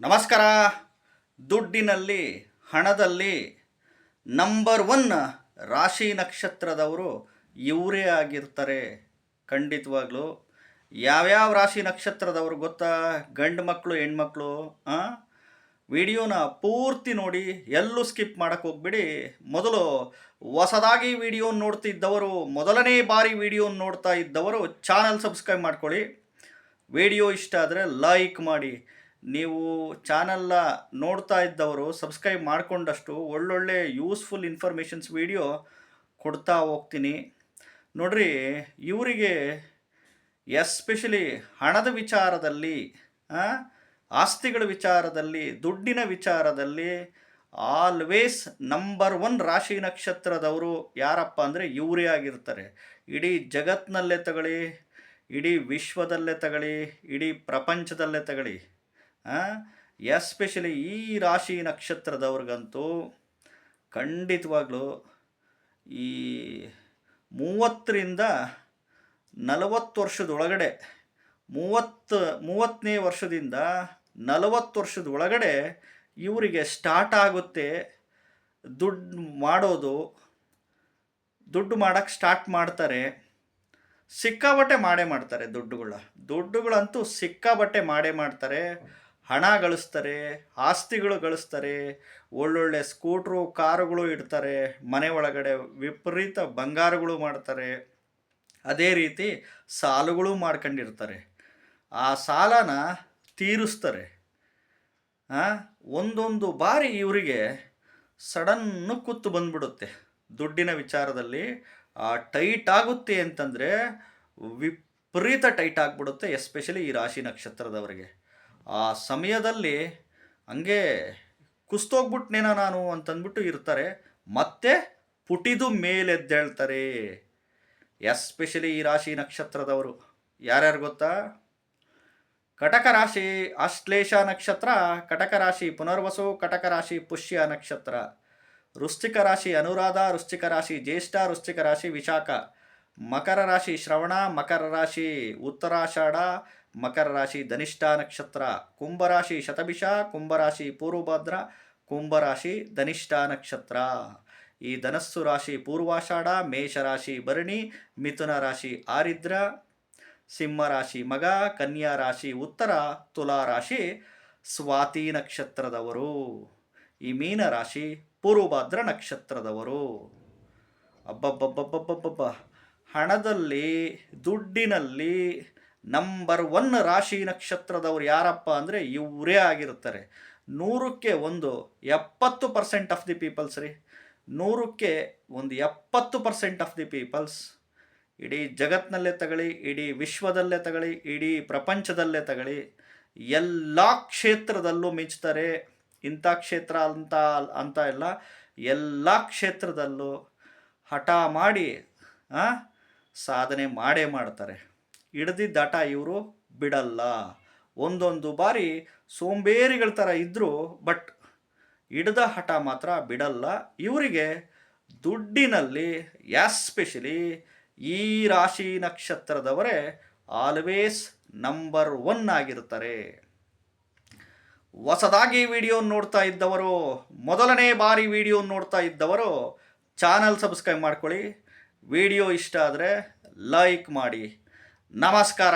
ನಮಸ್ಕಾರ. ದುಡ್ಡಿನಲ್ಲಿ, ಹಣದಲ್ಲಿ ನಂಬರ್ ಒನ್ ರಾಶಿ ನಕ್ಷತ್ರದವರು ಇವರೇ ಆಗಿರ್ತಾರೆ. ಖಂಡಿತವಾಗ್ಲೂ. ಯಾವ್ಯಾವ ರಾಶಿ ನಕ್ಷತ್ರದವರು ಗೊತ್ತಾ? ಗಂಡು ಮಕ್ಕಳು ಹೆಣ್ಮಕ್ಳು ವಿಡಿಯೋನ ಪೂರ್ತಿ ನೋಡಿ, ಎಲ್ಲೂ ಸ್ಕಿಪ್ ಮಾಡೋಕ್ಕೆ ಹೋಗ್ಬಿಡಿ. ಮೊದಲು ಹೊಸದಾಗಿ ವಿಡಿಯೋ ನೋಡ್ತಿದ್ದವರು, ಮೊದಲನೇ ಬಾರಿ ವಿಡಿಯೋ ನೋಡ್ತಾ ಇದ್ದವರು, ಚಾನಲ್ ಸಬ್ಸ್ಕ್ರೈಬ್ ಮಾಡ್ಕೊಳ್ಳಿ. ವಿಡಿಯೋ ಇಷ್ಟ ಆದರೆ ಲೈಕ್ ಮಾಡಿ. ನೀವು ಚಾನಲ್ನ ನೋಡ್ತಾ ಇದ್ದವರು ಸಬ್ಸ್ಕ್ರೈಬ್ ಮಾಡಿಕೊಂಡಷ್ಟು ಒಳ್ಳೊಳ್ಳೆ ಯೂಸ್ಫುಲ್ ಇನ್ಫಾರ್ಮೇಷನ್ಸ್ ವಿಡಿಯೋ ಕೊಡ್ತಾ ಹೋಗ್ತೀನಿ. ನೋಡ್ರಿ, ಇವರಿಗೆ ಎಸ್ಪೆಷಲಿ ಹಣದ ವಿಚಾರದಲ್ಲಿ ಆಸ್ತಿಗಳ ವಿಚಾರದಲ್ಲಿ, ದುಡ್ಡಿನ ವಿಚಾರದಲ್ಲಿ ಆಲ್ವೇಸ್ ನಂಬರ್ ಒನ್ ರಾಶಿ ನಕ್ಷತ್ರದವರು ಯಾರಪ್ಪ ಅಂದರೆ ಇವರೇ ಆಗಿರ್ತಾರೆ. ಇಡೀ ಜಗತ್ತಿನಲ್ಲೇ ತಗೊಳ್ಳಿ, ಇಡೀ ವಿಶ್ವದಲ್ಲೇ ತಗೊಳ್ಳಿ, ಇಡೀ ಪ್ರಪಂಚದಲ್ಲೇ ತಗೊಳ್ಳಿ. ಎಸ್ಪೆಷಲಿ ಈ ರಾಶಿ ನಕ್ಷತ್ರದವ್ರಿಗಂತೂ ಖಂಡಿತವಾಗ್ಲೂ ಈ ಮೂವತ್ತರಿಂದ ನಲವತ್ತು ವರ್ಷದೊಳಗಡೆ, ಮೂವತ್ತು, ಮೂವತ್ತನೇ ವರ್ಷದಿಂದ ನಲವತ್ತು ವರ್ಷದ ಒಳಗಡೆ ಇವರಿಗೆ ಸ್ಟಾರ್ಟ್ ಆಗುತ್ತೆ. ದುಡ್ಡು ಮಾಡೋದು, ದುಡ್ಡು ಮಾಡೋಕ್ಕೆ ಸ್ಟಾರ್ಟ್ ಮಾಡ್ತಾರೆ. ಸಿಕ್ಕಾಬಟ್ಟೆ ಮಾಡೇ ಮಾಡ್ತಾರೆ ದುಡ್ಡುಗಳ. ದುಡ್ಡುಗಳಂತೂ ಸಿಕ್ಕಾಬಟ್ಟೆ ಮಾಡೇ ಮಾಡ್ತಾರೆ. ಹಣ ಗಳಿಸ್ತಾರೆ, ಆಸ್ತಿಗಳು ಗಳಿಸ್ತಾರೆ, ಒಳ್ಳೊಳ್ಳೆ ಸ್ಕೂಟ್ರು, ಕಾರುಗಳು ಇಡ್ತಾರೆ, ಮನೆ ಒಳಗಡೆ ವಿಪರೀತ ಬಂಗಾರಗಳು ಮಾಡ್ತಾರೆ. ಅದೇ ರೀತಿ ಸಾಲುಗಳು ಮಾಡ್ಕೊಂಡಿರ್ತಾರೆ. ಆ ಸಾಲನ ತೀರಿಸ್ತಾರೆ. ಒಂದೊಂದು ಬಾರಿ ಇವರಿಗೆ ಸಡನ್ನು ಕುತ್ತು ಬಂದ್ಬಿಡುತ್ತೆ. ದುಡ್ಡಿನ ವಿಚಾರದಲ್ಲಿ ಟೈಟ್ ಆಗುತ್ತೆ ಅಂತಂದರೆ ವಿಪರೀತ ಟೈಟ್ ಆಗಿಬಿಡುತ್ತೆ, ಎಸ್ಪೆಷಲಿ ಈ ರಾಶಿ ನಕ್ಷತ್ರದವರಿಗೆ. ಆ ಸಮಯದಲ್ಲಿ ಹಂಗೆ ಕುಸ್ತೋಗ್ಬಿಟ್ನೇನೋ ನಾನು ಅಂತಂದ್ಬಿಟ್ಟು ಇರ್ತಾರೆ. ಮತ್ತೆ ಪುಟಿದು ಮೇಲೆದ್ದೇಳ್ತಾರೆ. ಎಸ್ಪೆಷಲಿ ಈ ರಾಶಿ ನಕ್ಷತ್ರದವರು. ಯಾರ್ಯಾರು ಗೊತ್ತಾ? ಕಟಕ ರಾಶಿ ಆಶ್ಲೇಷ ನಕ್ಷತ್ರ, ಕಟಕ ರಾಶಿ ಪುನರ್ವಸು, ಕಟಕ ರಾಶಿ ಪುಷ್ಯ ನಕ್ಷತ್ರ. ವೃಶ್ಚಿಕ ರಾಶಿ ಅನುರಾಧ, ವೃಶ್ಚಿಕ ರಾಶಿ ಜ್ಯೇಷ್ಠ, ವೃಶ್ಚಿಕ ರಾಶಿ ವಿಶಾಖ. ಮಕರ ರಾಶಿ ಶ್ರವಣ, ಮಕರ ರಾಶಿ ಉತ್ತರಾಷಾಢ ಮಕರ ರಾಶಿ ಧನಿಷ್ಠ ನಕ್ಷತ್ರ ಕುಂಭರಾಶಿ ಶತಭಿಷ ಕುಂಭರಾಶಿ ಪೂರ್ವಭದ್ರ ಕುಂಭರಾಶಿ ಧನಿಷ್ಠ ನಕ್ಷತ್ರ. ಈ ಧನಸ್ಸು ರಾಶಿ ಪೂರ್ವಾಷಾಢ ಮೇಷರಾಶಿ ಭರಣಿ, ಮಿಥುನ ರಾಶಿ ಆರಿದ್ರ, ಸಿಂಹ ರಾಶಿ ಮಗ, ಕನ್ಯಾ ರಾಶಿ ಉತ್ತರ, ತುಲಾ ರಾಶಿ ಸ್ವಾತಿ ನಕ್ಷತ್ರದವರು. ಈ ಮೀನ ರಾಶಿ ಪೂರ್ವಭದ್ರ ನಕ್ಷತ್ರದವರು. ಅಬ್ಬಬ್ಬಬ್ಬಬ್ಬಬ್ಬಬ್ಬ ಹಣದಲ್ಲಿ, ದುಡ್ಡಿನಲ್ಲಿ ನಂಬರ್ ಒನ್ ರಾಶಿ ನಕ್ಷತ್ರದವರು ಯಾರಪ್ಪ ಅಂದರೆ ಇವರೇ ಆಗಿರುತ್ತಾರೆ. ನೂರಕ್ಕೆ ಒಂದು ಎಪ್ಪತ್ತು ಪರ್ಸೆಂಟ್ ಆಫ್ ದಿ ಪೀಪಲ್ಸ್ ರೀ. ನೂರಕ್ಕೆ ಒಂದು ಎಪ್ಪತ್ತು ಪರ್ಸೆಂಟ್ ಆಫ್ ದಿ ಪೀಪಲ್ಸ್ ಇಡೀ ಜಗತ್ತಿನಲ್ಲೇ ತಗೊಳ್ಳಿ, ಇಡೀ ವಿಶ್ವದಲ್ಲೇ ತಗೊಳ್ಳಿ, ಇಡೀ ಪ್ರಪಂಚದಲ್ಲೇ ತಗೊಳ್ಳಿ. ಎಲ್ಲ ಕ್ಷೇತ್ರದಲ್ಲೂ ಮಿಂಚ್ತಾರೆ. ಇಂಥ ಕ್ಷೇತ್ರ ಅಂತ ಅಂತ ಇಲ್ಲ. ಎಲ್ಲ ಕ್ಷೇತ್ರದಲ್ಲೂ ಹಠ ಮಾಡಿ ಸಾಧನೆ ಮಾಡೇ ಮಾಡ್ತಾರೆ. ಹಿಡ್ದಿದ್ದ ಹಠ ಇವರು ಬಿಡಲ್ಲ. ಒಂದೊಂದು ಬಾರಿ ಸೋಂಬೇರಿಗಳ ಥರ ಇದ್ದರೂ ಬಟ್ ಹಿಡ್ದ ಹಠ ಮಾತ್ರ ಬಿಡಲ್ಲ. ಇವರಿಗೆ ದುಡ್ಡಿನಲ್ಲಿ, ಎಸ್ಪೆಷಲಿ ಈ ರಾಶಿ ನಕ್ಷತ್ರದವರೇ ಆಲ್ವೇಸ್ ನಂಬರ್ ಒನ್ ಆಗಿರ್ತಾರೆ ಹೊಸದಾಗಿ ವಿಡಿಯೋ ನೋಡ್ತಾ ಇದ್ದವರು, ಮೊದಲನೇ ಬಾರಿ ವಿಡಿಯೋ ನೋಡ್ತಾ ಇದ್ದವರು, ಚಾನಲ್ ಸಬ್ಸ್ಕ್ರೈಬ್ ಮಾಡ್ಕೊಳ್ಳಿ. ವಿಡಿಯೋ ಇಷ್ಟ ಆದರೆ ಲೈಕ್ ಮಾಡಿ. ನಮಸ್ಕಾರ